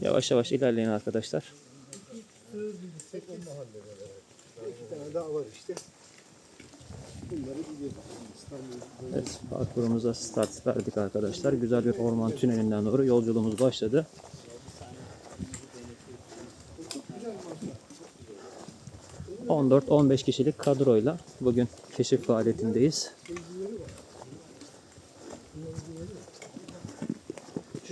Yavaş yavaş ilerleyin arkadaşlar. İki tane daha var işte. Evet, parkurumuza start verdik arkadaşlar. Güzel bir orman tünelinden doğru yolculuğumuz başladı. ...14-15 kişilik kadroyla bugün keşif faaliyetindeyiz.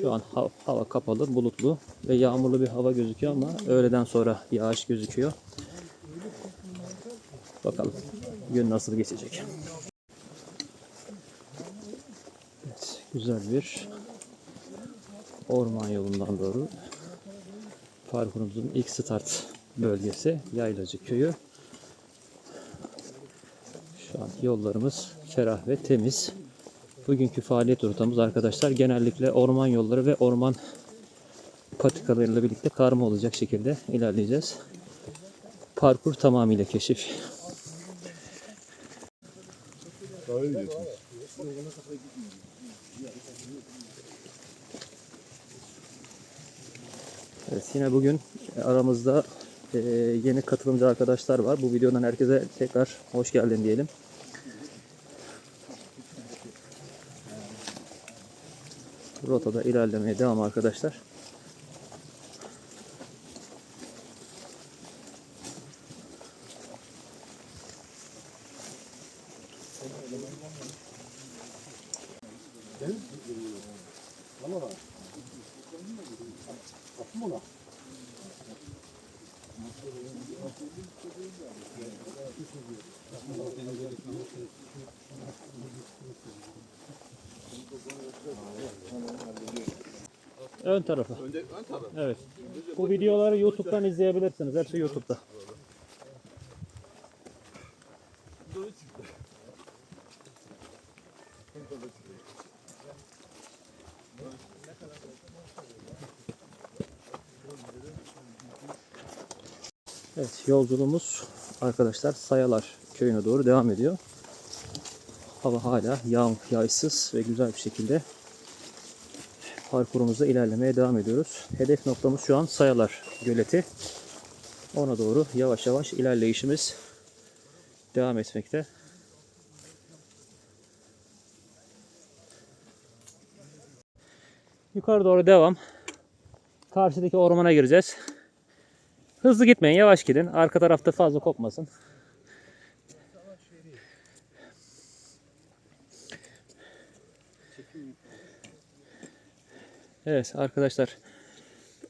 Şu an ha- hava kapalı, bulutlu ve yağmurlu bir hava gözüküyor ama öğleden sonra yağış gözüküyor. Bakalım gün nasıl geçecek. Evet, güzel bir orman yolundan doğru parkurumuzun ilk start bölgesi Yaylacı Köyü. Şu an yollarımız ferah ve temiz. Bugünkü faaliyet rotamız arkadaşlar genellikle orman yolları ve orman patikalarıyla birlikte karma olacak şekilde ilerleyeceğiz. Parkur tamamıyla keşif. Evet, yine bugün aramızda yeni katılımcı arkadaşlar var. Bu videodan herkese tekrar hoş geldin diyelim. Rotada ilerlemeye devam arkadaşlar. Ön tarafa. Önde, ön taraf. Evet. Bu videoları YouTube'dan izleyebilirsiniz. Hepsi YouTube'da. Evet, yolculuğumuz arkadaşlar Sayalar köyüne doğru devam ediyor. Hava hala yağmur, yağışsız ve güzel bir şekilde parkurumuza ilerlemeye devam ediyoruz. Hedef noktamız şu an Sayalar Göleti. Ona doğru yavaş yavaş ilerleyişimiz devam etmekte. Yukarı doğru devam. Karşıdaki ormana gireceğiz. Hızlı gitmeyin, yavaş gidin. Arka tarafta fazla kopmasın. Evet arkadaşlar.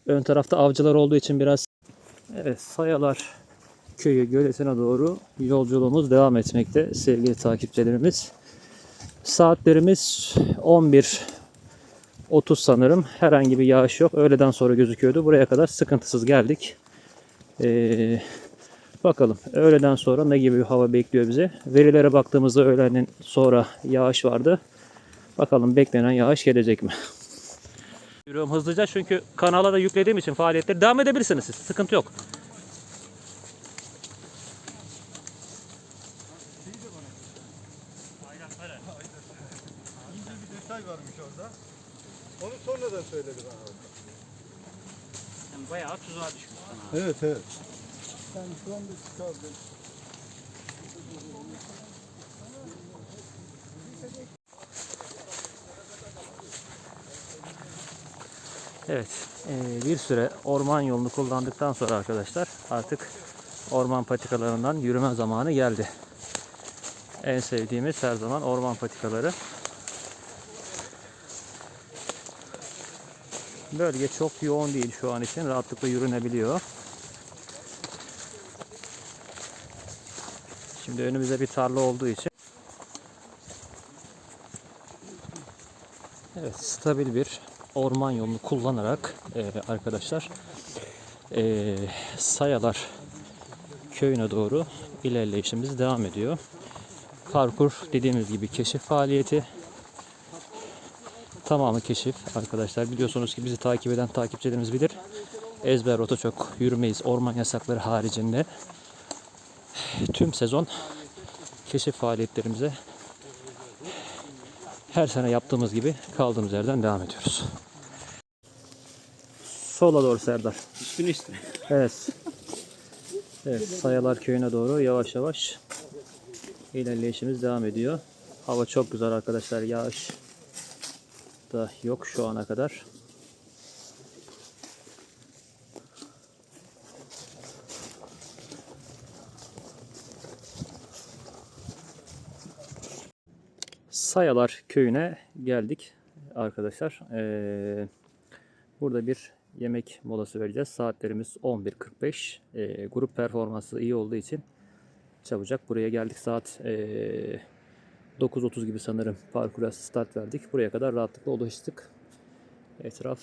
Ön tarafta avcılar olduğu için biraz Evet Sayalar köyü göletine doğru yolculuğumuz devam etmekte sevgili takipçilerimiz. Saatlerimiz 11 30 sanırım. Herhangi bir yağış yok. Öğleden sonra gözüküyordu. Buraya kadar sıkıntısız geldik. Ee, bakalım öğleden sonra ne gibi bir hava bekliyor bize. Verilere baktığımızda öğleden sonra yağış vardı. Bakalım beklenen yağış gelecek mi? Yürüyorum hızlıca çünkü kanala da yüklediğim için faaliyetleri devam edebilirsiniz siz. Sıkıntı yok. İnce bir detay varmış orada. Onu sonradan söyledi bana. Yani bayağı tuzağa düşmüş sana. Evet evet. Yani şu anda çıkardı. Evet, eee, bir süre orman yolunu kullandıktan sonra arkadaşlar artık orman patikalarından yürüme zamanı geldi. En sevdiğimiz her zaman orman patikaları. Bölge çok yoğun değil şu an için rahatlıkla yürünebiliyor. Şimdi önümüzde bir tarla olduğu için Evet, stabil bir orman yolunu kullanarak e, arkadaşlar e, Sayalar köyüne doğru ilerleyişimiz devam ediyor. Parkur dediğimiz gibi keşif faaliyeti. Tamamı keşif arkadaşlar. Biliyorsunuz ki bizi takip eden takipçilerimiz bilir. Ezber rota çok yürümeyiz orman yasakları haricinde. Tüm sezon keşif faaliyetlerimize her sene yaptığımız gibi kaldığımız yerden devam ediyoruz. sola doğru Serdar. Üstüne üstüne. Evet. Evet, Sayalar köyüne doğru yavaş yavaş ilerleyişimiz devam ediyor. Hava çok güzel arkadaşlar. Yağış da yok şu ana kadar. Sayalar köyüne geldik arkadaşlar. Ee, burada bir yemek molası vereceğiz. Saatlerimiz 11.45. Ee, grup performansı iyi olduğu için çabucak buraya geldik. Saat ee, 9.30 gibi sanırım parkura start verdik. Buraya kadar rahatlıkla ulaştık. Etraf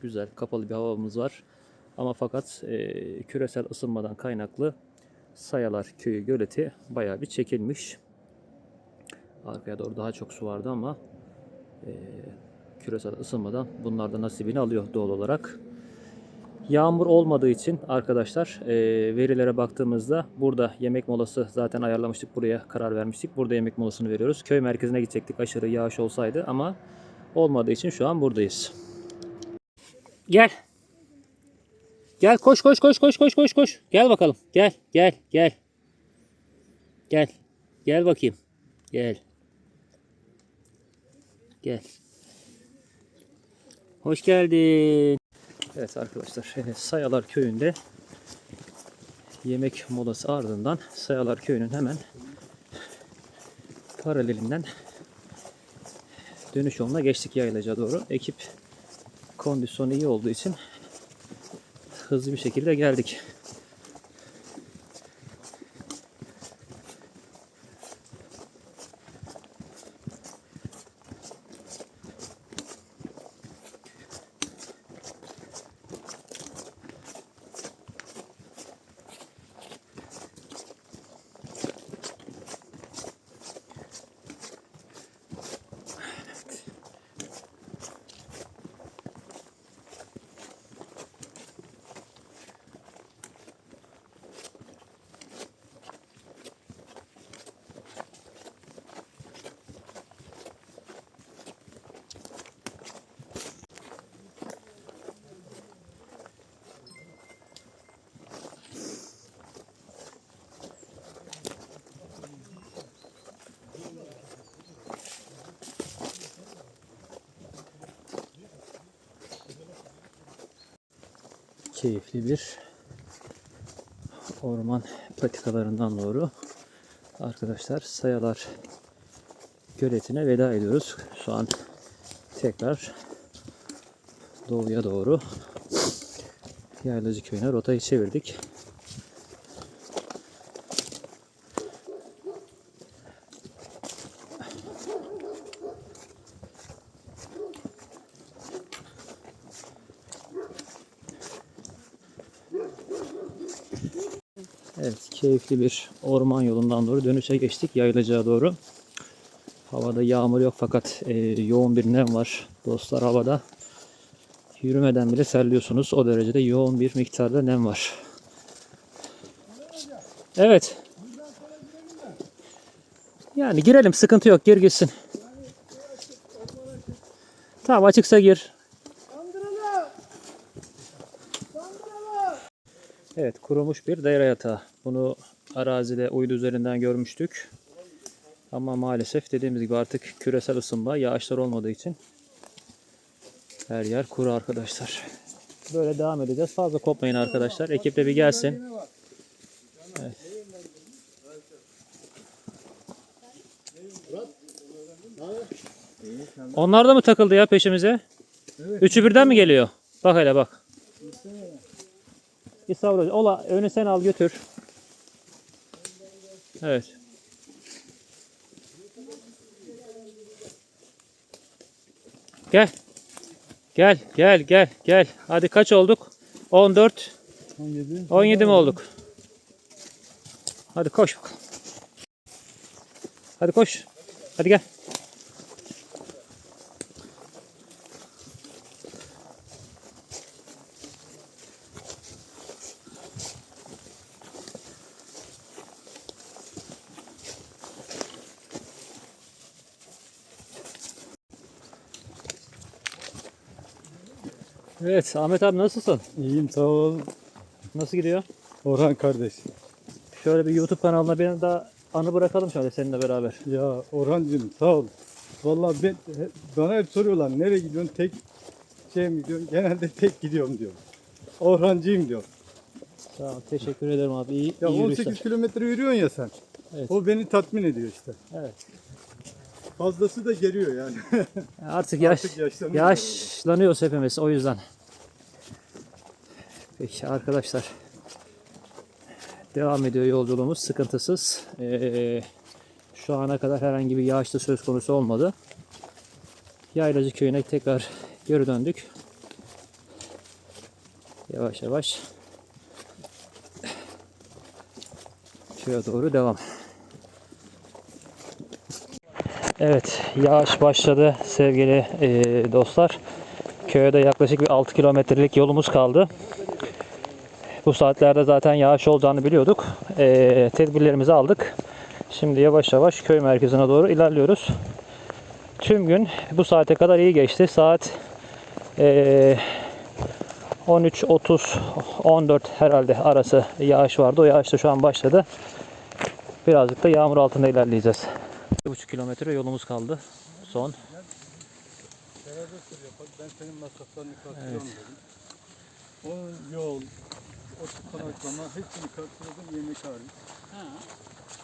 güzel, kapalı bir havamız var. Ama fakat ee, küresel ısınmadan kaynaklı Sayalar Köyü göleti bayağı bir çekilmiş. Arkaya doğru daha çok su vardı ama eee, küresel ısınmadan bunlar da nasibini alıyor doğal olarak. Yağmur olmadığı için arkadaşlar eee, verilere baktığımızda burada yemek molası zaten ayarlamıştık buraya karar vermiştik. Burada yemek molasını veriyoruz. Köy merkezine gidecektik aşırı yağış olsaydı ama olmadığı için şu an buradayız. Gel. Gel koş koş koş koş koş koş koş. Gel bakalım. Gel gel gel. Gel. Gel bakayım. Gel. Gel. Hoş geldin. Evet arkadaşlar e, Sayalar köyünde yemek molası ardından Sayalar köyünün hemen paralelinden dönüş yoluna geçtik yaylaca doğru. Ekip kondisyonu iyi olduğu için hızlı bir şekilde geldik. Keyifli bir orman patikalarından doğru arkadaşlar Sayalar göletine veda ediyoruz. Şu an tekrar doğuya doğru Yaylacı köyüne rotayı çevirdik. Evet, keyifli bir orman yolundan doğru dönüşe geçtik yaylacağa doğru. Havada yağmur yok fakat e, yoğun bir nem var dostlar havada. Yürümeden bile terliyorsunuz. O derecede yoğun bir miktarda nem var. Evet. Yani girelim sıkıntı yok gir gitsin. Tamam açıksa gir. Evet kurumuş bir dayra yatağı. Bunu arazide uydu üzerinden görmüştük. Ama maalesef dediğimiz gibi artık küresel ısınma yağışlar olmadığı için her yer kuru arkadaşlar. Böyle devam edeceğiz. Fazla kopmayın arkadaşlar. Ekip de bir gelsin. Evet. Onlar da mı takıldı ya peşimize? Üçü birden mi geliyor? Bak hele bak. Savur. Ola önü sen al götür. Evet. Gel. Gel gel gel gel. Hadi kaç olduk? 14. 17. 17 mi olduk? Hadi koş bakalım. Hadi koş. Hadi gel. Evet Ahmet abi nasılsın? İyiyim sağ ol. Nasıl gidiyor? Orhan kardeş. Şöyle bir YouTube kanalına bir daha anı bırakalım şöyle seninle beraber. Ya Orhancığım sağ ol. Vallahi ben, bana hep soruyorlar nereye gidiyorsun tek şey mi gidiyorsun? Genelde tek gidiyorum diyor. Orhancıyım diyor. Ol, teşekkür ederim abi. İyi, Ya iyi 18 yürüyüşler. kilometre yürüyorsun ya sen. Evet. O beni tatmin ediyor işte. Evet. Fazlası da geliyor yani. Artık yaş Artık yaşlanıyoruz yaşlanıyoruz hepimiz o yüzden. Peki arkadaşlar. Devam ediyor yolculuğumuz sıkıntısız. Ee, şu ana kadar herhangi bir yağış da söz konusu olmadı. Yaylacı köyüne tekrar geri döndük. Yavaş yavaş köye doğru devam. Evet, yağış başladı sevgili eee, dostlar. Köye de yaklaşık bir 6 kilometrelik yolumuz kaldı. Bu saatlerde zaten yağış olacağını biliyorduk. Eee, tedbirlerimizi aldık. Şimdi yavaş yavaş köy merkezine doğru ilerliyoruz. Tüm gün bu saate kadar iyi geçti. Saat eee 13.30 14 herhalde arası yağış vardı. O yağış da şu an başladı. Birazcık da yağmur altında ilerleyeceğiz. 1,5 kilometre yolumuz kaldı. Son. Ben senin masraflarını karşılıyorum dedim. O yol, o konaklama hepsini karşıladım yemek hariç.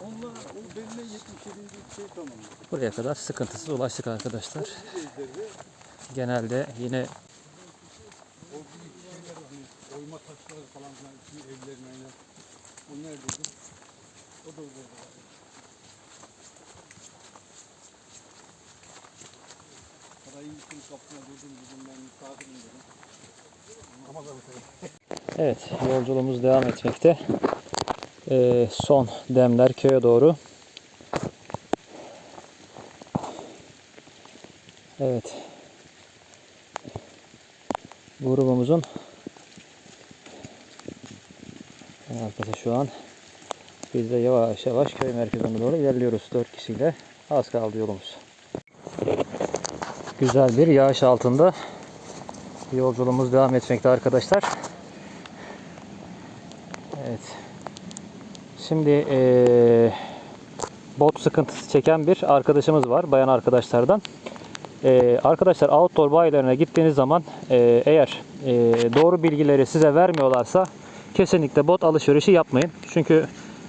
Onlar o benimle 77. şey tamamladı. Buraya kadar sıkıntısız ulaştık arkadaşlar. Genelde yine O büyük şeyler hani oyma taşları falan filan için evlerin aynen. O neredeydi? O da orada. Sarayın bütün kapısına durdum dedim ben misafirim dedim. Ama da evet yolculuğumuz devam etmekte. Ee, son demler köye doğru. Evet. Grubumuzun arkası şu an. Biz de yavaş yavaş köy merkezine doğru ilerliyoruz. 4 kişiyle. Az kaldı yolumuz. Güzel bir yağış altında yolculuğumuz devam etmekte arkadaşlar. Evet. Şimdi eee, bot sıkıntısı çeken bir arkadaşımız var. Bayan arkadaşlardan. Eee, arkadaşlar outdoor bayilerine gittiğiniz zaman eee, eğer eee, doğru bilgileri size vermiyorlarsa kesinlikle bot alışverişi yapmayın. Çünkü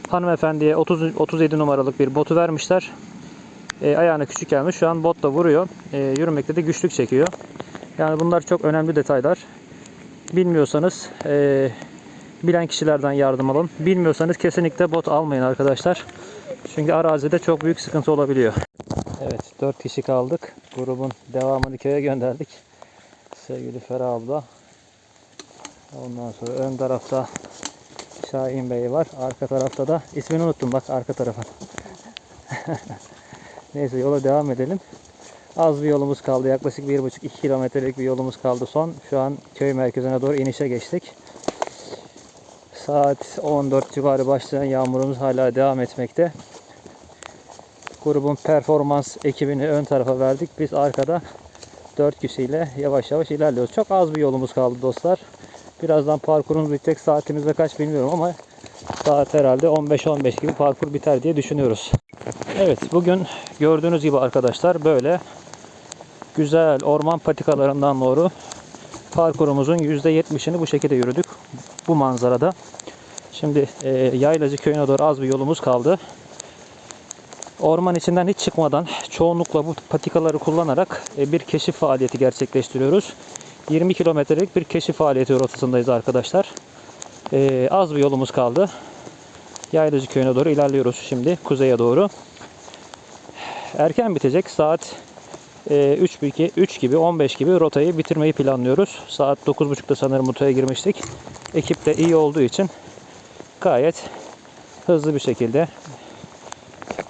hanımefendiye 30 37 numaralık bir botu vermişler. E, ayağına küçük gelmiş. Şu an bot da vuruyor. E, yürümekte de güçlük çekiyor. Yani bunlar çok önemli detaylar. Bilmiyorsanız e, bilen kişilerden yardım alın. Bilmiyorsanız kesinlikle bot almayın arkadaşlar. Çünkü arazide çok büyük sıkıntı olabiliyor. Evet 4 kişi kaldık. Grubun devamını köye gönderdik. Sevgili Ferah abla. Ondan sonra ön tarafta Şahin Bey var. Arka tarafta da ismini unuttum bak arka tarafa. Neyse yola devam edelim. Az bir yolumuz kaldı. Yaklaşık 1,5-2 kilometrelik bir yolumuz kaldı son. Şu an köy merkezine doğru inişe geçtik. Saat 14 civarı başlayan yağmurumuz hala devam etmekte. Grubun performans ekibini ön tarafa verdik. Biz arkada 4 kişiyle yavaş yavaş ilerliyoruz. Çok az bir yolumuz kaldı dostlar. Birazdan parkurumuz bitecek. Saatimizde kaç bilmiyorum ama saat herhalde 15-15 gibi parkur biter diye düşünüyoruz. Evet bugün gördüğünüz gibi arkadaşlar böyle güzel orman patikalarından doğru parkurumuzun %70'ini bu şekilde yürüdük. Bu manzarada. Şimdi e, Yaylacı köyüne doğru az bir yolumuz kaldı. Orman içinden hiç çıkmadan çoğunlukla bu patikaları kullanarak e, bir keşif faaliyeti gerçekleştiriyoruz. 20 kilometrelik bir keşif faaliyeti rotasındayız arkadaşlar. E, az bir yolumuz kaldı. Yaylacı köyüne doğru ilerliyoruz şimdi kuzeye doğru. Erken bitecek saat 3, gibi, 3 gibi 15 gibi rotayı bitirmeyi planlıyoruz. Saat 9.30'da sanırım rotaya girmiştik. Ekip de iyi olduğu için gayet hızlı bir şekilde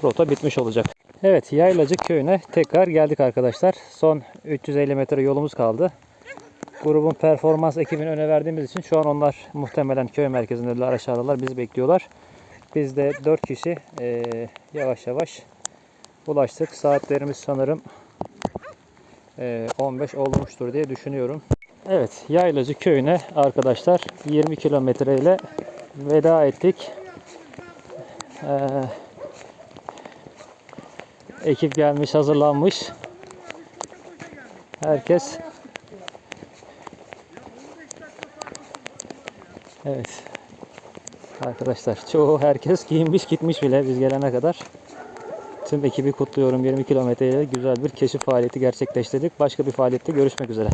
rota bitmiş olacak. Evet Yaylacık köyüne tekrar geldik arkadaşlar. Son 350 metre yolumuz kaldı. Grubun performans ekibini öne verdiğimiz için şu an onlar muhtemelen köy merkezindeler aşağıdalar bizi bekliyorlar. Biz de 4 kişi eee, yavaş yavaş ulaştık. Saatlerimiz sanırım 15 olmuştur diye düşünüyorum. Evet, Yaylacı köyüne arkadaşlar 20 kilometre ile veda ettik. Ee, ekip gelmiş, hazırlanmış. Herkes Evet. Arkadaşlar çoğu herkes giyinmiş gitmiş bile biz gelene kadar. Tüm ekibi kutluyorum. 20 kilometre ile güzel bir keşif faaliyeti gerçekleştirdik. Başka bir faaliyette görüşmek üzere.